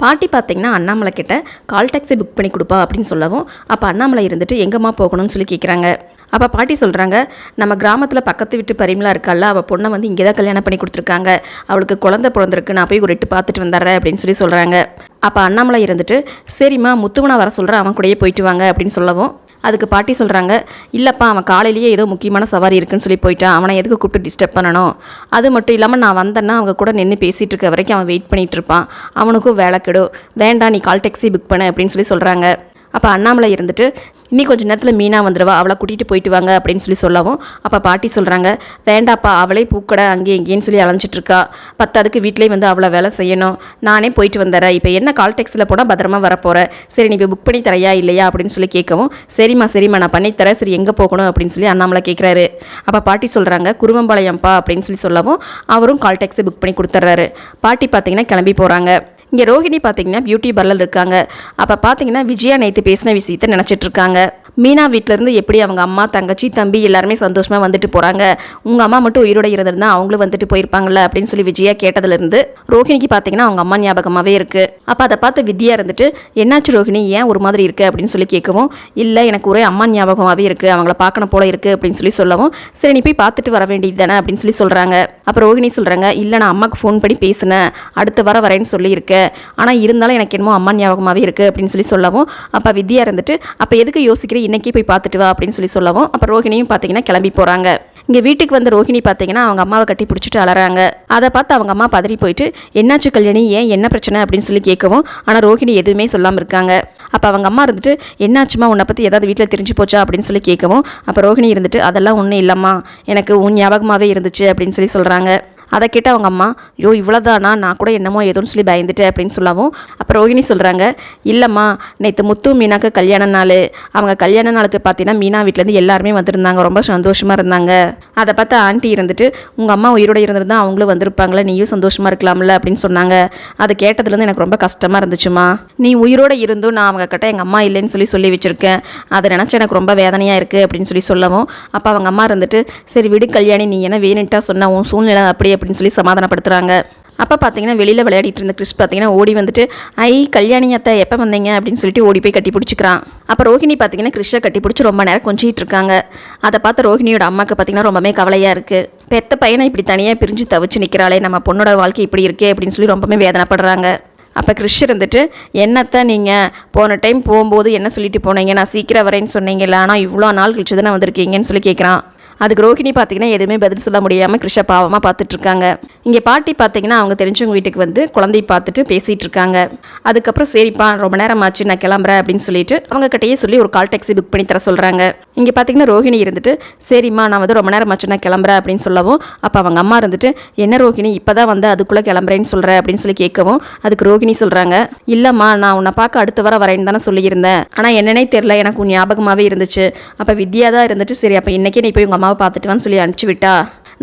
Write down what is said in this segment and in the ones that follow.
பாட்டி பார்த்தீங்கன்னா அண்ணாமலை கிட்ட கால் டாக்ஸி புக் பண்ணி கொடுப்பா அப்படின்னு சொல்லவும் அப்போ அண்ணாமலை இருந்துட்டு எங்கம்மா போகணும்னு சொல்லி கேட்குறாங்க அப்போ பாட்டி சொல்கிறாங்க நம்ம கிராமத்தில் பக்கத்து வீட்டு பரிமலா இருக்கால அவள் பொண்ணை வந்து இங்கே தான் கல்யாணம் பண்ணி கொடுத்துருக்காங்க. அவளுக்கு குழந்தை பிறந்திருக்கு நான் போய் ஒரு எட்டு பார்த்துட்டு வந்துடுறேன் அப்படின்னு சொல்லி சொல்கிறாங்க அப்போ அண்ணாமலை இருந்துட்டு சரிம்மா முத்துவனை வர சொல்கிறேன் அவன் கூடயே போயிட்டு வாங்க அப்படின்னு சொல்லவும் அதுக்கு பாட்டி சொல்கிறாங்க இல்லைப்பா அவன் காலையிலேயே ஏதோ முக்கியமான சவாரி இருக்குன்னு சொல்லி போயிட்டான். அவனை எதுக்கு கூப்பிட்டு டிஸ்டர்ப் பண்ணணும்? அது மட்டும் இல்லாமல் நான் வந்தேன்னா அவங்க கூட நின்று பேசிகிட்டு இருக்க வரைக்கும் அவன் வெயிட் பண்ணிகிட்டு இருப்பான். அவனுக்கும் வேலை கெடும். வேண்டாம் நீ கால் டாக்ஸி புக் பண்ண அப்படின்னு சொல்லி சொல்கிறாங்க அப்போ அண்ணாமலை இருந்துட்டு இன்னி கொஞ்சம் நேரத்தில் மீனா வந்துடுவா அவளை கூட்டிகிட்டு போயிட்டு வாங்க அப்படின்னு சொல்லி சொல்லவும் அப்போ பாட்டி சொல்கிறாங்க வேண்டாப்பா அவளே பூக்கடை அங்கே இங்கேன்னு சொல்லி அலைஞ்சிட்ருக்கா. பத்தாதுக்கு வீட்டிலே வந்து அவ்வளோ வேலை செய்யணும். நானே போயிட்டு வந்துடுறேன். இப்போ என்ன கால் டேக்ஸில் போனால் பத்திரமா வரப்போகிறேன் சரி நீ இப்போ புக் பண்ணி தரையா இல்லையா? அப்படின்னு சொல்லி கேட்கவும் சரிம்மா சரிம்மா நான் பண்ணி தரேன். சரி எங்கே போகணும்? அப்படின்னு சொல்லி அண்ணாமலை கேட்குறாரு அப்போ பாட்டி சொல்கிறாங்க குருவம்பாளையம்ப்பா அப்படின்னு சொல்லி சொல்லவும் அவரும் கால் டேக்ஸி புக் பண்ணி கொடுத்துட்றாரு. பாட்டி பார்த்தீங்கன்னா கிளம்பி போகிறாங்க இங்கே ரோஹிணி பார்த்தீங்கன்னா பியூட்டி பார்லர் இருக்காங்க. அப்போ பார்த்தீங்கன்னா விஜயா நேற்று பேசின விஷயத்த நினச்சிட்ருக்காங்க மீனா வீட்டிலேருந்து எப்படி அவங்க அம்மா தங்கச்சி தம்பி எல்லாருமே சந்தோஷமாக வந்துட்டு போகிறாங்க உங்கள் அம்மா மட்டும் உயிரோட இருந்திருந்தா அவங்களும் வந்துட்டு போயிருப்பாங்கல்ல அப்படின்னு சொல்லி விஜயா கேட்டதுலேருந்து ரோஹிணிக்கு பார்த்தீங்கன்னா அவங்க அம்மா ஞாபகமாகவே இருக்குது அப்போ அதை பார்த்து வித்யா இருந்துட்டு என்னாச்சு ரோஹிணி? ஏன் ஒரு மாதிரி இருக்குது அப்படின்னு சொல்லி கேட்கவும் இல்லை எனக்கு ஒரே அம்மா ஞாபகமாகவே இருக்குது அவங்கள பார்க்கணும் போல இருக்குது அப்படின்னு சொல்லி சொல்லவும் சரி நீ போய் பார்த்துட்டு வர வேண்டியது தானே? அப்படின்னு சொல்லி சொல்கிறாங்க அப்புறம் ரோஹிணி சொல்கிறாங்க இல்லை நான் அம்மாவுக்கு ஃபோன் பண்ணி பேசினேன். அடுத்த வர வரேன்னு சொல்லியிருக்கேன். ஆனால் இருந்தாலும் எனக்கு என்னமோ அம்மா ஞாபகமாகவே இருக்குது அப்படின்னு சொல்லி சொல்லவும். அப்போ வித்யா இருந்துட்டு அப்போ எதுக்கு யோசிக்கிறேன் இன்னைக்கே போய் பார்த்துட்டு வா அப்படின்னு சொல்லி சொல்லவும். அப்போ ரோஹிணியும் பார்த்தீங்கன்னா கிளம்பி போகிறாங்க இங்கே வீட்டுக்கு வந்த ரோஹிணி பார்த்தீங்கன்னா அவங்க அம்மாவை கட்டி பிடிச்சிட்டு அலறாங்க. அதை பார்த்து அவங்க அம்மா பதறி போயிட்டு என்னாச்சு கல்யாணி? ஏன்? என்ன பிரச்சனை? அப்படின்னு சொல்லி கேட்கவும் ஆனால் ரோஹிணி எதுவுமே சொல்லாமல் இருக்காங்க. அப்போ அவங்க அம்மா இருந்துட்டு என்னாச்சுமா உன்னை பற்றி ஏதாவது வீட்டில் தெரிஞ்சு போச்சா? அப்படின்னு சொல்லி கேட்கவும் அப்போ ரோஹிணி இருந்துட்டு அதெல்லாம் ஒன்றும் இல்லைம்மா. எனக்கு உன் ஞாபகமாகவே இருந்துச்சு அப்படின்னு சொல்லி சொல்கிறாங்க அதை கேட்ட அவங்க அம்மா ஐயோ இவ்வளோதானா நான் கூட என்னமோ ஏதோன்னு சொல்லி பயந்துட்டேன் அப்படின்னு சொல்லவும் அப்போ ரோஹிணி சொல்கிறாங்க இல்லைம்மா நேற்று முத்து மீனாக்கு கல்யாண நாள். அவங்க கல்யாண நாளுக்கு பார்த்தீங்கன்னா மீனா வீட்டிலேருந்து எல்லாருமே வந்திருந்தாங்க ரொம்ப சந்தோஷமாக இருந்தாங்க. அதை பார்த்து ஆண்டி இருந்துட்டு உங்கள் அம்மா உயிரோட இருந்திருந்தா அவங்களும் வந்திருப்பாங்களே நீயும் சந்தோஷமாக இருக்கலாம்ல அப்படின்னு சொன்னாங்க. அதை கேட்டதுலேருந்து எனக்கு ரொம்ப கஷ்டமாக இருந்துச்சுமா. நீ உயிரோட இருந்தும் நான் அவங்க கிட்ட எங்கள் அம்மா இல்லைன்னு சொல்லி சொல்லி வச்சுருக்கேன். அதை நினச்சி எனக்கு ரொம்ப வேதனையாக இருக்குது அப்படின்னு சொல்லி சொல்லவும் அப்போ அவங்க அம்மா இருந்துட்டு சரி விடு கல்யாணி நீ என்ன வேணுன்ட்டா சொன்ன உன் சூழ்நிலை அப்படியே அப்படின்னு சொல்லி சமாதானப்படுத்துகிறாங்க அப்போ பார்த்தீங்கன்னா வெளியில் விளையாடிட்டு இருந்த கிறிஸ் பார்த்தீங்கன்னா ஓடி வந்துட்டு ஐ கல்யாணி அத்தை எப்போ வந்தீங்க? அப்படின்னு சொல்லிட்டு ஓடி போய் கட்டி பிடிச்சிக்கிறான். அப்போ ரோஹிணி பார்த்தீங்கன்னா கிறிஷை கட்டி பிடிச்சி ரொம்ப நேரம் கொஞ்சிட்டு இருக்காங்க. அதை பார்த்து ரோஹிணியோட அம்மாவுக்கு பார்த்தீங்கன்னா ரொம்பவே கவலையாக இருக்குது பெத்த பையனை இப்படி தனியாக பிரிஞ்சு தவிச்சு நிற்கிறாளே நம்ம பொண்ணோட வாழ்க்கை இப்படி இருக்கே அப்படின்னு சொல்லி ரொம்பவே வேதனைப்படுறாங்க. அப்போ கிறிஷ் இருந்துட்டு என்னத்தை நீங்கள் போன டைம் போகும்போது என்ன சொல்லிட்டு போனீங்க? நான் சீக்கிரம் வரேன்னு சொன்னீங்கல்ல ஆனால் இவ்வளோ நாள் கழிச்சு தானே வந்திருக்கீங்கன்னு சொல்லி கேட்குறான் அதுக்கு ரோஹிணி பார்த்தீங்கன்னா எதுவுமே பதில் சொல்ல முடியாமல் கிருஷ பாவமாக பார்த்துட்ருக்காங்க இங்கே பாட்டி பார்த்தீங்கன்னா அவங்க தெரிஞ்சவங்க வீட்டுக்கு வந்து குழந்தைய பார்த்துட்டு பேசிகிட்டு இருக்காங்க அதுக்கப்புறம் சரிப்பா ரொம்ப நேரம் ஆச்சு நான் கிளம்புறேன் அப்படின்னு சொல்லிட்டு அவங்க கிட்டேயே சொல்லி ஒரு கால் டாக்ஸி புக் பண்ணி தர சொல்கிறாங்க இங்கே பார்த்தீங்கன்னா ரோஹிணி இருந்துட்டு சரிம்மா நான் வந்து ரொம்ப நேரம் ஆச்சு நான் கிளம்புறேன் அப்படின்னு சொல்லவும் அப்போ அவங்க அம்மா இருந்துட்டு என்ன ரோஹிணி இப்போ தான் வந்து அதுக்குள்ளே கிளம்புறேன்னு சொல்கிறேன் அப்படின்னு சொல்லி கேட்கவும் அதுக்கு ரோஹிணி சொல்கிறாங்க இல்லைம்மா நான் உன்னை பார்க்க அடுத்த வர வரேன்னு தானே சொல்லியிருந்தேன். ஆனால் என்னன்னே தெரில எனக்கு ஞாபகமாகவே இருந்துச்சு. அப்போ வித்யா தான் இருந்துட்டு சரி அப்போ இன்றைக்கே நீ போய் உங்கள் அம்மா அம்மாவை பார்த்துட்டு சொல்லி அனுப்பிச்சி விட்டா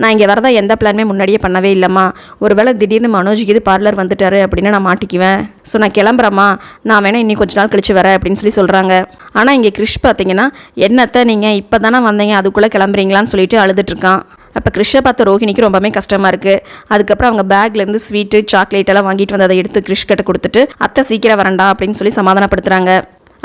நான் இங்கே வரதா எந்த பிளானுமே முன்னாடியே பண்ணவே இல்லைம்மா. ஒருவேளை திடீர்னு மனோஜுக்கு இது பார்லர் வந்துட்டாரு அப்படின்னு நான் மாட்டிக்குவேன். ஸோ நான் கிளம்புறேம்மா. நான் வேணா இன்னும் கொஞ்ச நாள் கழிச்சு வரேன் அப்படின்னு சொல்லி சொல்கிறாங்க ஆனால் இங்கே கிறிஷ் பார்த்தீங்கன்னா என்னத்தை நீங்கள் இப்போ தானே வந்தீங்க? அதுக்குள்ளே கிளம்புறீங்களான்னு சொல்லிட்டு அழுதுட்டுருக்கான். அப்போ கிறிஷை பார்த்த ரோஹிணிக்கு ரொம்பவே கஷ்டமாக இருக்குது அதுக்கப்புறம் அவங்க பேக்லேருந்து ஸ்வீட்டு சாக்லேட் எல்லாம் வாங்கிட்டு வந்து அதை எடுத்து கிறிஷ் கிட்ட கொடுத்துட்டு அத்தை சீக்கிரம் வரண்டா அப்படின்னு சொல்லி சமாதானப்படுத்துகிறாங்க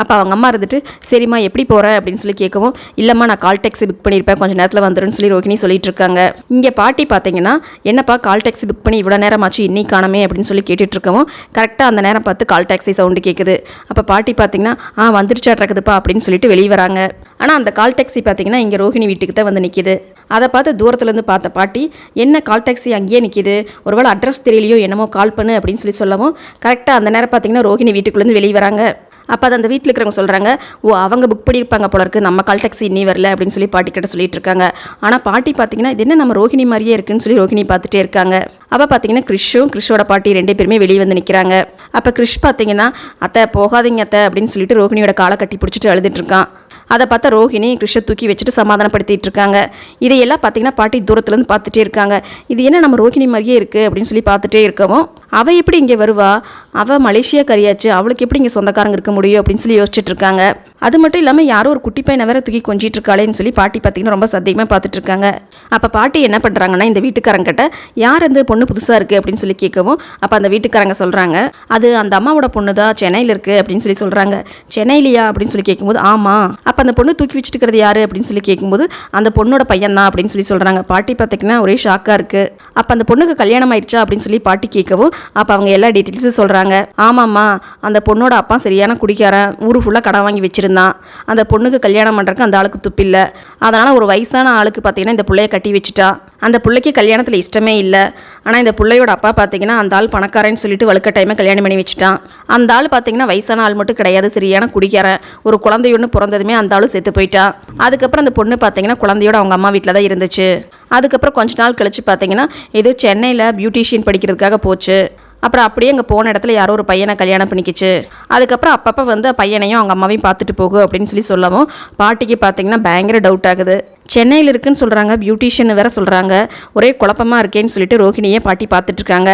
அப்போ அவங்க அம்மா இருந்துட்டு சரிம்மா எப்படி போகிற அப்படின்னு சொல்லி கேட்கவும் இல்லைம்மா நான் கால் டாக்ஸி புக் பண்ணியிருப்பேன் கொஞ்சம் நேரத்தில் வந்துருன்னு சொல்லி ரோகிணி சொல்லிட்டு இருக்காங்க இங்கே பாட்டி பார்த்தீங்கன்னா என்னப்பா கால் டாக்ஸி புக் பண்ணி இவ்வளோ நேரம் ஆச்சு இன்னைக்கு காணமே அப்படின்னு சொல்லி கேட்டுட்டு இருக்கவும் கரெக்டாக அந்த நேரம் பார்த்து கால் டாக்ஸி சவுண்டு கேட்குது அப்போ பாட்டி பார்த்தீங்கன்னா ஆ வந்துருச்சாட்றக்குதுப்பா அப்படின்னு சொல்லிட்டு வெளியே வராங்க. ஆனால் அந்த கால் டாக்ஸி பார்த்தீங்கன்னா இங்கே ரோஹிணி வீட்டுக்கு தான் வந்து நிற்கிது அதை பார்த்து தூரத்துலேருந்து பார்த்த பாட்டி என்ன கால் டாக்ஸி அங்கேயே நிற்கிது ஒருவேளை அட்ரஸ் தெரியலையோ என்னமோ கால் பண்ணு அப்படின்னு சொல்லி சொல்லவும் கரெக்டாக அந்த நேரம் பார்த்தீங்கன்னா ரோஹிணி வீட்டுக்குள்ளேருந்து வெளியே வராங்க. அப்போ அது அந்த வீட்டில் இருக்கிறவங்க சொல்கிறாங்க ஓ அவங்க புக் பண்ணியிருப்பாங்க போல இருக்குது நம்ம கால் டாக்ஸி இன்னி வரல அப்படின்னு சொல்லி பாட்டி கிட்ட சொல்லிட்டு இருக்காங்க. ஆனால் பாட்டி பார்த்தீங்கன்னா இது என்ன நம்ம ரோஹிணி மாதிரியே இருக்குன்னு சொல்லி ரோஹிணி பார்த்துட்டே இருக்காங்க. அப்போ பார்த்தீங்கன்னா கிறிஷும் கிறிஷோட பாட்டி ரெண்டு பேருமே வெளியே வந்து நிற்கிறாங்க அப்போ கிறிஷ் பார்த்தீங்கன்னா அத்தை போகாதீங்க அத்தை அப்படின்னு சொல்லிட்டு ரோஹிணியோட காலை கட்டி பிடிச்சிட்டு அழுதுட்டு இருக்கான். அதை பார்த்தா ரோஹிணி கிருஷ்ணை தூக்கி வச்சுட்டு சமாதானப்படுத்திட்டு இருக்காங்க. இதையெல்லாம் பார்த்தீங்கன்னா பாட்டி தூரத்துலேருந்து பார்த்துட்டே இருக்காங்க. இது என்ன நம்ம ரோஹிணி மாதிரியே இருக்குது அப்படின்னு சொல்லி பார்த்துட்டே இருக்கவும் அவள் எப்படி இங்கே வருவா? அவள் மலேசியா கறியாச்சு அவளுக்கு எப்படி இங்கே சொந்தக்காரங்க இருக்க முடியும் அப்படின்னு சொல்லி யோசிச்சுட்டு இருக்காங்க. அது மட்டும் இல்லாமல் யாரோ ஒரு குட்டி பையனை வேற தூக்கி கொஞ்சிட்டு இருக்காளேன்னு சொல்லி பாட்டி பார்த்தீங்கன்னா ரொம்ப சத்தியமாக பார்த்துட்டு இருக்காங்க. அப்போ பாட்டி என்ன பண்ணுறாங்கன்னா இந்த வீட்டுக்காரங்கிட்ட யார் அந்த பொண்ணு புதுசாக இருக்குது அப்படின்னு சொல்லி கேட்கவும் அப்போ அந்த வீட்டுக்காரங்க சொல்கிறாங்க அது அந்த அம்மாவோட பொண்ணு தான் சென்னையில் இருக்குது அப்படின்னு சொல்லி சொல்கிறாங்க சென்னையிலையா? அப்படின்னு சொல்லி கேட்கும்போது ஆமாம் அப்போ அந்த பொண்ணு தூக்கி வச்சுட்டு இருக்கிறது யார்? அப்படின்னு சொல்லி கேட்கும்போது அந்த பொண்ணோட பையன் தான் அப்படின்னு சொல்லி சொல்கிறாங்க பாட்டி பார்த்தீங்கன்னா ஒரே ஷாக்காக இருக்குது அப்போ அந்த பொண்ணுக்கு கல்யாணம் ஆயிடுச்சா அப்படின்னு சொல்லி பாட்டி கேட்கவும் அப்போ அவங்க எல்லா டீட்டெயில்ஸும் சொல்கிறாங்க ஆமாம்மா அந்த பொண்ணோட அப்பா சரியான குடிக்காரன் ஊர் ஃபுல்லாக கடன் வாங்கி வச்சுருந்தான். அந்த பொண்ணுக்கு கல்யாணம் பண்ணுறக்கு அந்த ஆளுக்கு துப்பில்லை அதனால் ஒரு வயசான ஆளுக்கு பார்த்தீங்கன்னா இந்த பிள்ளைய கட்டி வச்சுட்டா. அந்த பிள்ளைக்கு கல்யாணத்தில் இஷ்டமே இல்லை. ஆனால் இந்த பிள்ளையோட அப்பா பார்த்தீங்கன்னா அந்த ஆள் பணக்காரன்னு சொல்லிட்டு வழுக்கட்டாயமாக கல்யாணம் பண்ணி வச்சுட்டான். அந்த ஆள் பார்த்தீங்கன்னா வயசான ஆள் மட்டும் கிடையாது சரியான குடிக்காரன் ஒரு குழந்தையொன்று பிறந்ததுமே அந்த ஆளும் செத்து போயிட்டான் அதுக்கப்புறம் அந்த பொண்ணு பார்த்தீங்கன்னா குழந்தையோட அவங்க அம்மா வீட்டில் தான் இருந்துச்சு. அதுக்கப்புறம் கொஞ்ச நாள் கழிச்சு பார்த்தீங்கன்னா ஏதோ சென்னையில் பியூட்டிஷியன் படிக்கிறதுக்காக போச்சு. அப்புறம் அப்படியே அங்கே போன இடத்துல யாரோ ஒரு பையனை கல்யாணம் பண்ணிக்கிச்சு. அதுக்கப்புறம் அப்பப்போ வந்து பையனையும் அவங்க அம்மாவையும் பார்த்துட்டு போகும் அப்படின்னு சொல்லி சொல்லவும் பாட்டிக்கு பார்த்தீங்கன்னா பயங்கர டவுட் ஆகுது. சென்னையில் இருக்குன்னு சொல்கிறாங்க பியூட்டிஷியன் வேற சொல்கிறாங்க ஒரே குழப்பமா இருக்கேன்னு சொல்லிட்டு ரோகிணியே பாட்டி பார்த்துட்ருக்காங்க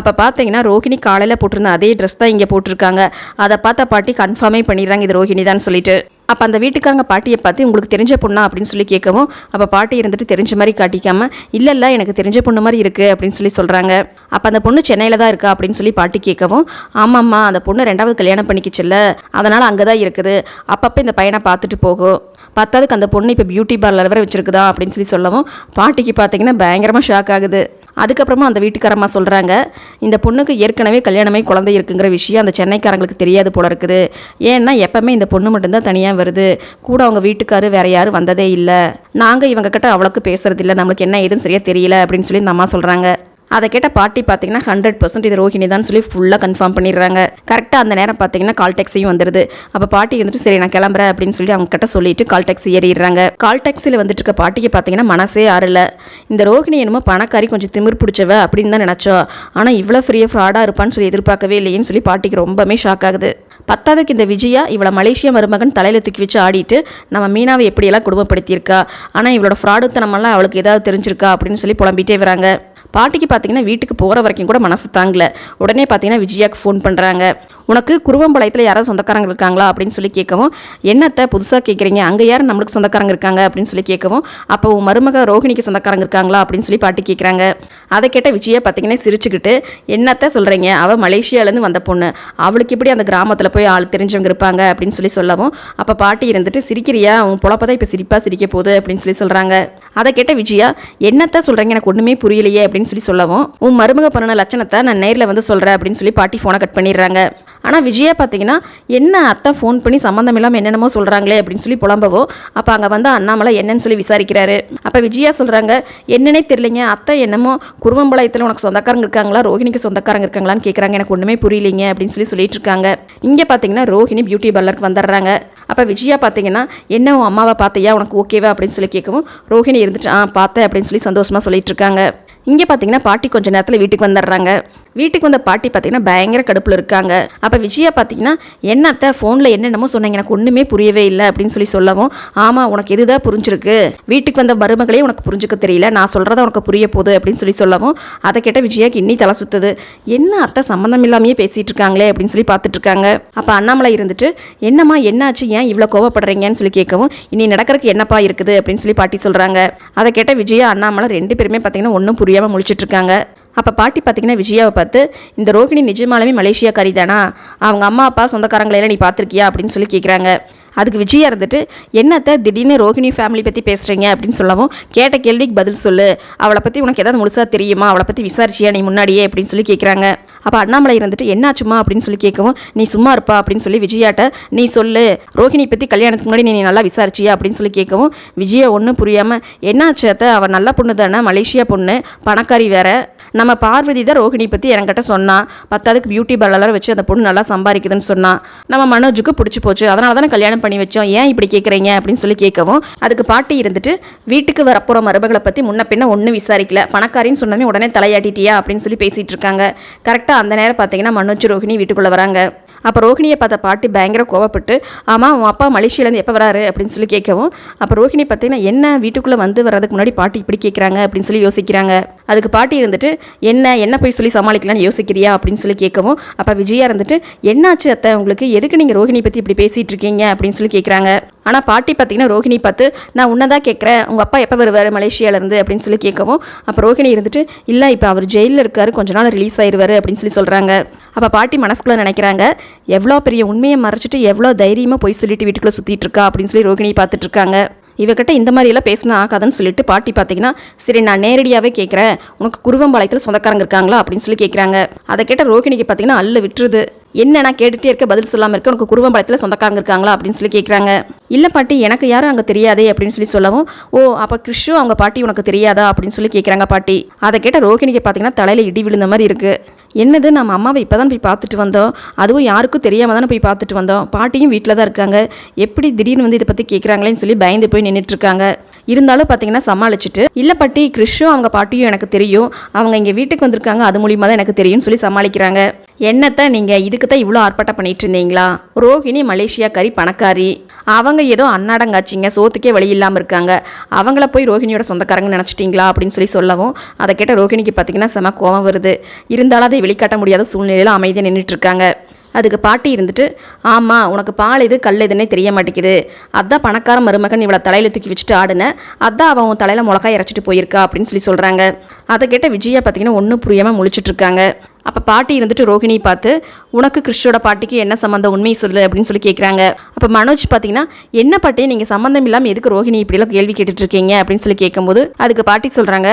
அப்போ பார்த்தீங்கன்னா ரோகிணி காலையில் போட்டிருந்த அதே ட்ரெஸ் தான் இங்கே போட்டிருக்காங்க. அதை பார்த்த பாட்டி கன்ஃபார்மே பண்ணிடுறாங்க இது ரோகிணி தான் சொல்லிட்டு. அப்போ அந்த வீட்டுக்காரங்க பாட்டியை பார்த்து உங்களுக்கு தெரிஞ்ச பொண்ணா? அப்படின்னு சொல்லி கேட்கவும் அப்போ பாட்டி இருந்துட்டு தெரிஞ்ச மாதிரி காட்டிக்காம இல்லை இல்லை எனக்கு தெரிஞ்ச பொண்ணு மாதிரி இருக்குது அப்படின்னு சொல்லி சொல்கிறாங்க அப்போ அந்த பொண்ணு சென்னையில் தான் இருக்கா அப்படின்னு சொல்லி பாட்டி கேட்கவும் ஆமாம்மா அந்த பொண்ணு ரெண்டாவது கல்யாணம் பண்ணிக்கிச்சுல்ல அதனால் அங்கே தான் இருக்குது. அப்பப்போ இந்த பையனை பார்த்துட்டு போகும் பத்தாவதுக்கு அந்த பொண்ணு இப்போ பியூட்டி பார்லர் வரை வச்சிருக்குதா? அப்படின்னு சொல்லி சொல்லவும் பாட்டிக்கு பார்த்தீங்கன்னா பயங்கரமாக ஷாக் ஆகுது. அதுக்கப்புறமா அந்த வீட்டுக்காரம்மா சொல்கிறாங்க இந்த பொண்ணுக்கு ஏற்கனவே கல்யாணமே குழந்தை இருக்குங்கிற விஷயம் அந்த சென்னைக்காரங்களுக்கு தெரியாது போல இருக்குது. ஏன்னா எப்போவுமே இந்த பொண்ணு மட்டும்தான் தனியாக வருது. கூட அவங்க வீட்டுக்காரு வேற யாரும் வந்ததே இல்லை. நாங்கள் இவங்க கிட்ட அவ்வளோக்கு பேசுறதில்ல நம்மளுக்கு என்ன ஏதுன்னு சரியாக தெரியல அப்படின்னு சொல்லி இந்த அம்மா சொல்கிறாங்க அதை கேட்ட பாட்டி பார்த்தீங்கன்னா ஹண்ட்ரட் பர்சன்ட் இது ரோஹிணி தான் சொல்லி ஃபுல்லாக கன்ஃபார்ம் பண்ணிடுறாங்க. கரெக்டாக அந்த நேரம் பார்த்தீங்கன்னா கால் டாக்ஸியும் வந்துடுது அப்போ பாட்டி வந்துட்டு சரி நான் கிளம்புறேன் அப்படின்னு சொல்லி அவங்க கிட்ட சொல்லிட்டு கால் டாக்ஸி ஏறிடுறாங்க. கால் டாக்ஸியில் வந்துட்டு இருக்க பாட்டிக்கு பார்த்தீங்கன்னா மனசே ஆறல. இந்த ரோஹிணி என்னமோ பணக்காரி கொஞ்சம் திமிர் பிடிச்சவ அப்படின்னு தான் நினச்சோம் ஆனால் இவ்வளோ ஃப்ரீயாக ஃப்ராடாக இருப்பான்னு சொல்லி எதிர்பார்க்கவே இல்லையேன்னு சொல்லி பாட்டிக்கு ரொம்பவே ஷாக் ஆகுது. பத்தாவதுக்கு இந்த விஜயா இவளை மலேசிய மருமகன் தலையில் தூக்கி வச்சு ஆடிட்டு நம்ம மீனாவை எப்படியெல்லாம் குடும்பப்படுத்தியிருக்கா? ஆனால் இவளோட ஃப்ராடுத்தனமெல்லாம் அவளுக்கு ஏதாவது தெரிஞ்சிருக்கா? அப்படின்னு சொல்லி புலம்பிட்டே வராங்க. பாட்டிக்கு பார்த்தீங்கன்னா வீட்டுக்கு போகிற வரைக்கும் கூட மனசு தாங்கல. உடனே பார்த்தீங்கன்னா விஜயாக்கு ஃபோன் பண்ணுறாங்க உனக்கு குருவம்பாளையத்தில் யாராவது சொந்தக்காரங்க இருக்காங்களா அப்படின்னு சொல்லி கேட்கவும் என்னத்தை புதுசாக கேட்குறீங்க அங்கே யார் நம்மளுக்கு சொந்தக்காரங்க இருக்காங்க? அப்படின்னு சொல்லி கேட்கவும் அப்போ உன் மருமக ரோஹிணிக்கு சொந்தக்காரங்க இருக்காங்களா? அப்படின்னு சொல்லி பாட்டி கேட்குறாங்க அதை கேட்ட விஜயா பார்த்தீங்கன்னா சிரிச்சுக்கிட்டு என்னத்தை சொல்கிறீங்க அவள் மலேசியாவிலேருந்து வந்த பொண்ணு. அவளுக்கு எப்படி அந்த கிராமத்தில் போய் ஆள் தெரிஞ்சவங்க இருப்பாங்க? அப்படின்னு சொல்லி சொல்லவும் அப்போ பாட்டி இருந்துட்டு சிரிக்கிறியா? உன் பொழப்பதான் இப்போ சிரிப்பாக சிரிக்க போகுது. அப்படின்னு சொல்லி சொல்கிறாங்க அதை கேட்ட விஜயா என்னத்தை சொல்கிறீங்க எனக்கு ஒன்றுமே புரியலையே? அப்படின்னு சொல்லி சொல்லவும் உன் மருமக பண்ண லட்சணத்தை நான் நேரில் வந்து சொல்கிறேன் அப்படின்னு சொல்லி பாட்டி ஃபோனை கட் பண்ணிடுறாங்க. ஆனால் விஜயா பார்த்தீங்கன்னா என்ன அத்தை ஃபோன் பண்ணி சம்மந்தம் இல்லாமல் என்னென்னமோ சொல்கிறாங்களே அப்படின்னு சொல்லி புலம்பவோ அப்போ அங்கே வந்து அண்ணாமலை என்னன்னு சொல்லி விசாரிக்கிறாரு. அப்போ விஜயா சொல்கிறாங்க என்னன்னே தெரியலைங்க அத்தை என்னமோ குருவம்பாளையத்தில் உனக்கு சொந்தக்காரங்க இருக்காங்களா? ரோஹிணிக்கு சொந்தக்காரங்க இருக்காங்களான்னு கேட்குறாங்க எனக்கு ஒன்றுமே புரியலைங்க அப்படின்னு சொல்லி சொல்லிட்டு இருக்காங்க. இங்கே பார்த்தீங்கன்னா ரோஹிணி பியூட்டி பார்லருக்கு வந்துடுறாங்க. அப்போ விஜயா பார்த்தீங்கன்னா என்ன உன் அம்மாவை பார்த்தியா உனக்கு ஓகேவா அப்படின்னு சொல்லி கேட்கவும் ரோஹிணி இருந்துட்டு ஆ பார்த்தேன் அப்படின்னு சொல்லி சந்தோஷமாக சொல்லிட்டு இருக்காங்க. இங்கே பார்த்தீங்கன்னா பாட்டி கொஞ்ச நேரத்தில் வீட்டுக்கு வந்துடுறாங்க. வீட்டுக்கு வந்த பாட்டி பார்த்தீங்கன்னா பயங்கர கடுப்பில் இருக்காங்க. அப்போ விஜயா பார்த்தீங்கன்னா என்னத்த ஃபோனில் என்னென்னமோ சொன்னாங்க. எனக்கு ஒன்றுமே புரியவே இல்லை அப்படின்னு சொல்லி சொல்லவும் ஆமாம் உனக்கு எதுதான் புரிஞ்சிருக்கு? வீட்டுக்கு வந்த மருமகளே உனக்கு புரிஞ்சுக்க தெரியல. நான் சொல்கிறத உனக்கு புரிய போகுது அப்படின்னு சொல்லி சொல்லவும் அதை கேட்ட விஜயாக்கு இன்னி தலை சுத்துது. என்ன அத்தை சம்மந்தம் இல்லாமையே பேசிகிட்டு இருக்காங்களே அப்படின்னு சொல்லி பார்த்துட்டு இருக்காங்க. அப்போ அண்ணாமலை இருந்துட்டு என்னம்மா என்னாச்சு? ஏன் இவ்வளோ கோவப்படுறீங்கன்னு சொல்லி கேட்கவும் இனி நடக்கிறதுக்கு என்னப்பா இருக்குது? அப்படின்னு சொல்லி பாட்டி சொல்கிறாங்க அதை கேட்ட விஜயா அண்ணாமலை ரெண்டு பேருமே பார்த்தீங்கன்னா ஒன்றும் புரியாமல் முழிச்சிட்டு இருக்காங்க. அப்போ பாட்டி பார்த்தீங்கன்னா விஜயாவை பார்த்து இந்த ரோகிணி நிஜமாலுமே மலேசியாக்காரி தானா அவங்க அம்மா அப்பா சொந்தக்காரங்களையெல்லாம் நீ பார்த்துருக்கியா? அப்படின்னு சொல்லி கேட்குறாங்க அதுக்கு விஜயா இருந்துட்டு என்னத்த திடீர்னு ரோகிணி ஃபேமிலி பற்றி பேசுகிறீங்க அப்படின்னு சொல்லவும் கேட்ட கேள்விக்கு பதில் சொல்லு. அவளை பற்றி உனக்கு ஏதாவது முழுசாக தெரியுமா? அவளை பற்றி விசாரிச்சியா நீ முன்னாடியே? அப்படின்னு சொல்லி கேட்குறாங்க அப்போ அண்ணாமலை இருந்துட்டு என்னாச்சுமா அப்படின்னு சொல்லி கேட்கவும் நீ சும்மா இருப்பா? அப்படின்னு சொல்லி விஜயாட்ட நீ சொல்லு. ரோஹிணி பற்றி கல்யாணத்துக்கு முன்னாடி நீ நல்லா விசாரிச்சியா? அப்படின்னு சொல்லி கேட்கவும் விஜயா ஒன்றும் புரியாமல் என்னாச்சு அத்தை? அவள் நல்ல பொண்ணு தானே மலேசியா பொண்ணு. பணக்காரி வேற. நம்ம பார்வதி தான் ரோஹிணி பற்றி என்கிட்ட சொன்னான் பத்தாவதுக்கு பியூட்டி பார்லரை வச்சு அந்த பொண்ணு நல்லா சம்பாதிக்குதுன்னு சொன்னான் நம்ம மனோஜுக்கு பிடிச்சி போச்சு. அதனால தானே கல்யாணம் பண்ணி வச்சோம். ஏன் இப்படி கேட்குறீங்க அப்படின்னு சொல்லி கேட்கவும் அதுக்கு பாட்டி இருந்துட்டு வீட்டுக்கு வரப்போகிற மருமகளை பற்றி முன்ன பின்ன ஒன்றும் விசாரிக்கல. பணக்காரின்னு சொன்னமே உடனே தலையாட்டிட்டியா? அப்படின்னு சொல்லி பேசிகிட்டு இருக்காங்க. கரெக்டாக அந்த நேரம் பார்த்தீங்கன்னா மனோஜ் ரோஹிணி வீட்டுக்குள்ளே வராங்க. அப்போ ரோஹிணியை பார்த்த பாட்டி பயங்கர கோவப்பட்டு ஆமாம் உன் அப்பா மலேசியாலேருந்து எப்போ வராரு? அப்படின்னு சொல்லி கேட்கவும் அப்போ ரோஹிணி பார்த்தீங்கன்னா என்ன வீட்டுக்குள்ளே வந்து வர்றதுக்கு முன்னாடி பாட்டி இப்படி கேட்குறாங்க அப்படின்னு சொல்லி யோசிக்கிறாங்க. அதுக்கு பாட்டி இருந்துட்டு என்ன என்ன போய் சொல்லி சமாளிக்கலாம்னு யோசிக்கிறியா? அப்படின்னு சொல்லி கேட்கவும் அப்போ விஜயா இருந்துட்டு என்னாச்சு அத்தை? உங்களுக்கு எதுக்கு நீங்கள் ரோஹிணி பற்றி இப்படி பேசிகிட்டு இருக்கீங்க? அப்படின்னு சொல்லி கேட்குறாங்க ஆனால் பாட்டி பார்த்தீங்கன்னா ரோஹிணி பார்த்து நான் உன்னை தான் கேட்குறேன் உங்கள் அப்பா எப்போ வருவார் மலேசியாவிலேருந்து அப்படின்னு சொல்லி கேட்கவும் அப்போ ரோஹிணி இருந்துட்டு இல்லை இப்போ அவர் ஜெயிலில் இருக்கார். கொஞ்ச நாள் ரிலீஸ் ஆயிடுவார் அப்படின்னு சொல்லி சொல்கிறாங்க அப்போ பாட்டி மனசுக்குள்ளே நினைக்கிறாங்க எவ்வளோ பெரிய உண்மையை மறைச்சிட்டு எவ்வளோ தைரியமாக போய் சொல்லிட்டு வீட்டுக்குள்ளே சுற்றிட்டு இருக்கா? அப்படின்னு சொல்லி ரோஹிணி பார்த்துட்ருக்காங்க இவகிட்ட இந்த மாதிரியெல்லாம் பேசினா ஆகாதுன்னு சொல்லிட்டு பாட்டி பார்த்தீங்கன்னா சரி நான் நேரடியாகவே கேட்குறேன் உனக்கு குருவம்பாளையத்தில் சொந்தக்காரங்க இருக்காங்களா? அப்படின்னு சொல்லி கேட்குறாங்க அதை கேட்ட ரோகிணிக்கு பார்த்தீங்கன்னா அல்ல விட்டுருது. என்ன நான் கேட்டுகிட்டே இருக்க பதில் சொல்லாமல் இருக்க? உனக்கு குருவம்பாளையத்தில் சொந்தக்காரங்க இருக்காங்களா? அப்படின்னு சொல்லி கேட்குறாங்க இல்லை பாட்டி எனக்கு யாரும் அங்கே தெரியாதே அப்படின்னு சொல்லி சொல்லவும் ஓ அப்போ கிறிஷு அவங்க பாட்டி உனக்கு தெரியாதா? அப்படின்னு சொல்லி கேட்குறாங்க பாட்டி. அதை கேட்ட ரோகிணிக்கு பார்த்தீங்கன்னா தலையில் இடி விழுந்த மாதிரி இருக்குது என்னது நம்ம அம்மாவை இப்போ தான் போய் பார்த்துட்டு வந்தோம். அதுவும் யாருக்கும் தெரியாமல் தானே போய் பார்த்துட்டு வந்தோம். பாட்டியும் வீட்டில் தான் இருக்காங்க. எப்படி திடீர்னு வந்து இதை பற்றி கேட்குறாங்களேன்னு சொல்லி பயந்து போய் நின்றுட்டு இருக்காங்க. இருந்தாலும் பார்த்தீங்கன்னா சமாளிச்சுட்டு இல்லை பாட்டி கிறிஷும் அவங்க பாட்டியும் எனக்கு தெரியும். அவங்க இங்கே வீட்டுக்கு வந்திருக்காங்க. அது மூலியமாக தான் எனக்கு தெரியும்னு சொல்லி சமாளிக்கிறாங்க. என்னத்தை நீங்கள் இதுக்கு தான் இவ்வளோ ஆர்ப்பாட்டம் பண்ணிட்டு இருந்தீங்களா ரோஹிணி மலேசியாக்காரி பணக்காரி. அவங்க ஏதோ அன்னாடங்காச்சிங்க சோத்துக்கே வழி இல்லாமல் இருக்காங்க. அவங்கள போய் ரோஹிணியோட சொந்தக்காரங்க நினச்சிட்டிங்களா? அப்படின்னு சொல்லி சொல்லவும் அதை கேட்ட ரோஹிணிக்கு பார்த்தீங்கன்னா செம கோவம் வருது. இருந்தாலும் அதை வெளிக்காட்ட முடியாத சூழ்நிலையில் அமைதியாக நின்றுட்டு இருக்காங்க. அதுக்கு பாட்டி இருந்துட்டு ஆமாம் உனக்கு பால் இது கல் இதுன்னே தெரிய மாட்டேங்குது. அதான் பணக்கார மருமகன் இவளை தலையில் தூக்கி வச்சுட்டு ஆடுன. அதான் அவன் உன் தலையில் மிளகாய் இறச்சிட்டு போயிருக்கா அப்படின்னு சொல்லி சொல்கிறாங்க அதை கேட்ட விஜயா பார்த்தீங்கன்னா ஒன்றும் புரியாமல் முழிச்சிட்டு இருக்காங்க. அப்போ பாட்டி இருந்துட்டு ரோஹிணி பார்த்து உனக்கு கிருஷ்ணோட பாட்டிக்கு என்ன சம்மந்தம் உண்மையை சொல்லு அப்படின்னு சொல்லி கேட்குறாங்க அப்போ மனோஜ் பார்த்தீங்கன்னா என்ன பாட்டி நீங்கள் சம்மந்தம் இல்லாமல் எதுக்கு ரோஹிணி இப்படிலாம் கேள்வி கேட்டுட்டு இருக்கீங்க? அப்படின்னு சொல்லி கேட்கும்போது அதுக்கு பாட்டி சொல்கிறாங்க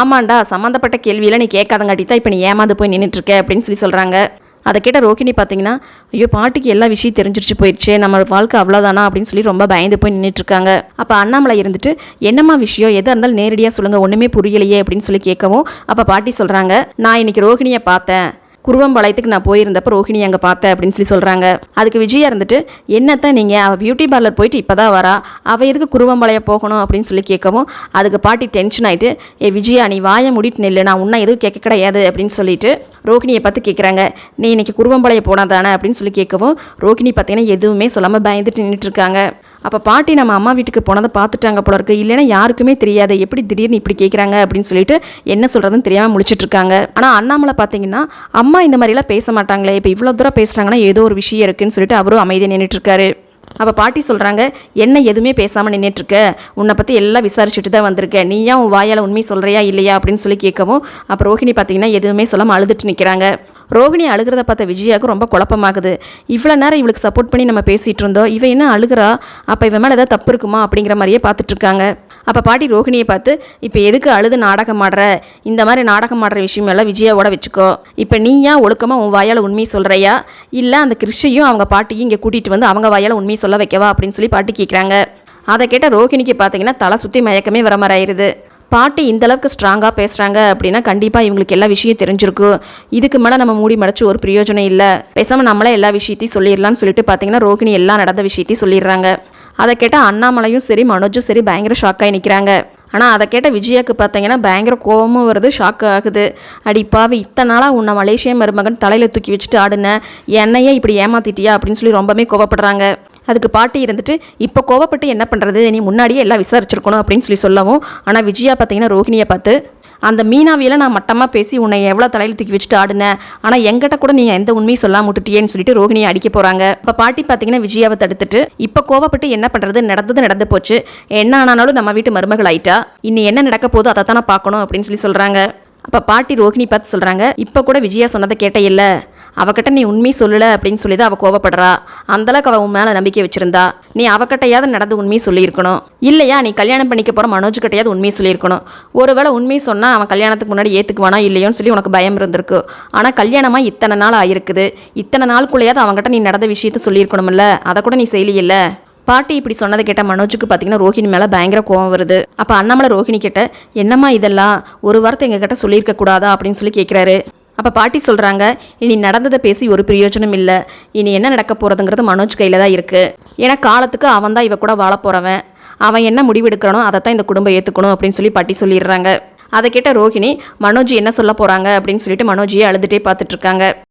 ஆமாண்டா சம்மந்தப்பட்ட கேள்வியெல்லாம் நீ கேட்காதங்காட்டி தான் இப்போ நீ ஏமாந்து போய் நின்றுட்டுருக்க அப்படின்னு சொல்லி சொல்கிறாங்க அதை கேட்ட ரோகிணி பார்த்தீங்கன்னா ஐயோ பாட்டிக்கு எல்லா விஷயம் தெரிஞ்சிருச்சு போயிடுச்சு நம்ம வாழ்க்கை அவ்வளோதானா அப்படின்னு சொல்லி ரொம்ப பயந்து போய் நின்றுட்டுருக்காங்க அப்போ அண்ணாமலை இருந்துட்டு என்னம்மா விஷயம்? எதாக இருந்தாலும் நேரடியாக சொல்லுங்கள் ஒன்றுமே புரியலையே அப்படின்னு சொல்லி கேட்கவும் அப்போ பாட்டி சொல்கிறாங்க நான் இன்றைக்கி ரோகிணியை பார்த்தேன். குருவம்பாளையத்துக்கு நான் போயிருந்தப்ப ரோஹிணி அங்கே பார்த்தேன் அப்படின்னு சொல்லி சொல்கிறாங்க அதுக்கு விஜயா இருந்துட்டு என்னத்தான் நீங்கள் அவள் பியூட்டி பார்லர் போயிட்டு இப்போ தான் வரா. அவள் எதுக்கு குருவம்பாளையம் போகணும்? அப்படின்னு சொல்லி கேட்கவும் அதுக்கு பாட்டி டென்ஷன் ஆகிட்டு ஏ விஜயா நீ வாயை முடிட்டு நில்லு. நான் உன்னை எதுவும் கேட்க கிடையாது அப்படின்னு சொல்லிட்டு ரோஹிணியை பார்த்து கேட்குறாங்க நீ இன்னைக்கு குருவம்பாளையம் போனா தானே அப்படின்னு சொல்லி கேட்கவும் ரோஹிணி பார்த்தீங்கன்னா எதுவுமே சொல்லாமல் பயந்துட்டு நின்றுட்டு இருக்காங்க. அப்போ பாட்டி நம்ம அம்மா வீட்டுக்கு போனதை பார்த்துட்டாங்க போல இருக்கு. இல்லைன்னா யாருக்குமே தெரியாது எப்படி திடீர்னு இப்படி கேட்குறாங்க அப்படின்னு சொல்லிட்டு என்ன சொல்கிறதுன்னு தெரியாமல் முடிச்சிட்டு இருக்காங்க. ஆனால் அண்ணாமலை பார்த்தீங்கன்னா அம்மா இந்த மாதிரிலாம் பேச மாட்டாங்களே இப்போ இவ்வளோ தூரம் பேசுகிறாங்கன்னா ஏதோ ஒரு விஷயம் இருக்குன்னு சொல்லிட்டு அவரும் அமைதியாக நின்றுட்டுருக்காரு அப்போ பாட்டி சொல்கிறாங்க என்ன எதுவுமே பேசாமல் நின்றுட்டுருக்க உன்னை பற்றி எல்லாம் விசாரிச்சுட்டு தான் வந்திருக்க. நீ ஏன் உன் வாயால் உண்மை சொல்கிறியா இல்லையா? அப்படின்னு சொல்லி கேட்கவும் அப்போ ரோஹிணி பார்த்தீங்கன்னா எதுவுமே சொல்லாமல் அழுதுட்டு நிற்கிறாங்க ரோஹிணி அழுகிறத பார்த்த விஜயாவுக்கு ரொம்ப குழப்பமாகுது. இவ்வளோ நேரம் இவளுக்கு சப்போர்ட் பண்ணி நம்ம பேசிகிட்டு இருந்தோம். இவ என்ன அழுகிறா? அப்போ இவன் மேலே ஏதாவது தப்பு இருக்குமா? அப்படிங்கிற மாதிரியே பார்த்துட்ருக்காங்க அப்போ பாட்டி ரோஹிணியை பார்த்து இப்போ எதுக்கு அழுது நாடகம் ஆடுற? இந்த மாதிரி நாடகம் ஆடுற விஷயம் எல்லாம் விஜயாவோட வச்சுக்கோ. இப்போ நீயா ஒழுக்கமாக உன் வாயால் உண்மையை சொல்கிறையா இல்லை அந்த கிருஷியும் அவங்க பாட்டியும் இங்கே கூட்டிகிட்டு வந்து அவங்க வாயால் உண்மையை சொல்ல வைக்கவா? அப்படின்னு சொல்லி பாட்டி கேட்குறாங்க அதை கேட்ட ரோஹிணிக்கு பார்த்தீங்கன்னா தலை சுற்றி மயக்கமே வர மாதிரி ஆயிடுது பாட்டி இந்தளவுக்கு ஸ்ட்ராங்காக பேசுகிறாங்க அப்படின்னா கண்டிப்பாக இவங்களுக்கு எல்லா விஷயம் தெரிஞ்சிருக்கும். இதுக்கு மேலே நம்ம மூடி மடைச்சு ஒரு பிரயோஜனம் இல்லை. பேசாமல் நம்மளே எல்லா விஷயத்தையும் சொல்லிடலாம்னு சொல்லிட்டு பார்த்தீங்கன்னா ரோகிணி எல்லாம் நடந்த விஷயத்தையும் சொல்லிடுறாங்க. அதை கேட்டால் அண்ணாமலையும் சரி மனோஜும் சரி பயங்கர ஷாக்காகி நிற்கிறாங்க ஆனால் அதை கேட்ட விஜயாக்கு பார்த்தீங்கன்னா பயங்கர கோபமும் வருது ஷாக் ஆகுது. அடிப்பாவி இத்தனை நாளாக உன்னை மலேசிய மருமகன் தலையில் தூக்கி வச்சுட்டு ஆடுன என்னையே இப்படி ஏமாத்திட்டியா அப்படின்னு சொல்லி ரொம்பவே கோவப்படுறாங்க. அதுக்கு பாட்டி இருந்துட்டு இப்போ கோவப்பட்டு என்ன பண்ணுறது நீ முன்னாடியே எல்லாம் விசாரிச்சிருக்கணும் அப்படின்னு சொல்லி சொல்லவும் ஆனால் விஜயா பார்த்தீங்கன்னா ரோஹிணியை பார்த்து அந்த மீனாவியில் நான் மட்டமாக பேசி உன்னை எவ்வளோ தலையில் தூக்கி வச்சுட்டு ஆடினேன் ஆனால் எங்கிட்ட கூட நீங்கள் எந்த உண்மையும் சொல்லாம விட்டுட்டியேன்னு சொல்லிட்டு ரோஹிணியை அடிக்க போகிறாங்க இப்போ பாட்டி பார்த்தீங்கன்னா விஜயாவை தடுத்துட்டு இப்போ கோவப்பட்டு என்ன பண்ணுறது நடந்தது நடந்து போச்சு. என்ன ஆனாலும் நம்ம வீட்டு மருமகள் ஆயிட்டா? இன்னி என்ன நடக்க போதோ அதை தானே பார்க்கணும் அப்படின்னு சொல்லி சொல்கிறாங்க அப்போ பாட்டி ரோஹிணி பார்த்து சொல்கிறாங்க இப்போ கூட விஜயா சொன்னதை கேட்டே இல்லை. அவகிட்ட நீ உண்மை சொல்லலை அப்படின்னு சொல்லி தான் அவள் கோவப்படுறா அந்தளவுக்கு அவள் உன் மேலே நம்பிக்கை வச்சுருந்தா. நீ அவகிட்டையாவது நடந்து உண்மையை சொல்லியிருக்கணும். இல்லையா நீ கல்யாணம் பண்ணிக்க போகிற மனோஜ் கிட்டையாவது உண்மையை சொல்லியிருக்கணும். ஒருவேளை உண்மை சொன்னால் அவன் கல்யாணத்துக்கு முன்னாடி ஏற்றுக்குவானா இல்லையோன்னு சொல்லி உனக்கு பயம் இருந்திருக்கு. ஆனால் கல்யாணமாக இத்தனை நாள் ஆயிருக்குது. இத்தனை நாளுக்குள்ளேயாவது அவங்ககிட்ட நீ நடந்த விஷயத்த சொல்லியிருக்கணும்ல. அதை கூட நீ செய்யலையில்ல. பாட்டி இப்படி சொன்னதை கேட்ட மனோஜுக்கு பார்த்தீங்கன்னா ரோஹிணி மேலே பயங்கர கோவம் வருது. அப்போ அண்ணாமலை ரோஹிணி கிட்ட என்னம்மா இதெல்லாம்? ஒரு வாரத்தை எங்ககிட்ட சொல்லியிருக்க கூடாதா அப்படின்னு சொல்லி கேட்குறாரு அப்போ பாட்டி சொல்கிறாங்க இனி நடந்ததை பேசி ஒரு பிரயோஜனம் இல்லை. இனி என்ன நடக்க போகிறதுங்கிறது மனோஜ் கையில் தான் இருக்குது ஏன்னா காலத்துக்கு அவன் தான் இவ கூட வாழ போகிறவன் அவன் என்ன முடிவெடுக்கிறானோ அதை தான் இந்த குடும்பம் ஏற்றுக்கணும் அப்படின்னு சொல்லி பாட்டி சொல்லிடுறாங்க. அதை கேட்ட ரோஹிணி மனோஜ் என்ன சொல்ல போகிறாங்க அப்படின்னு சொல்லிட்டு மனோஜியை அழுதுகிட்டே பார்த்துட்ருக்காங்க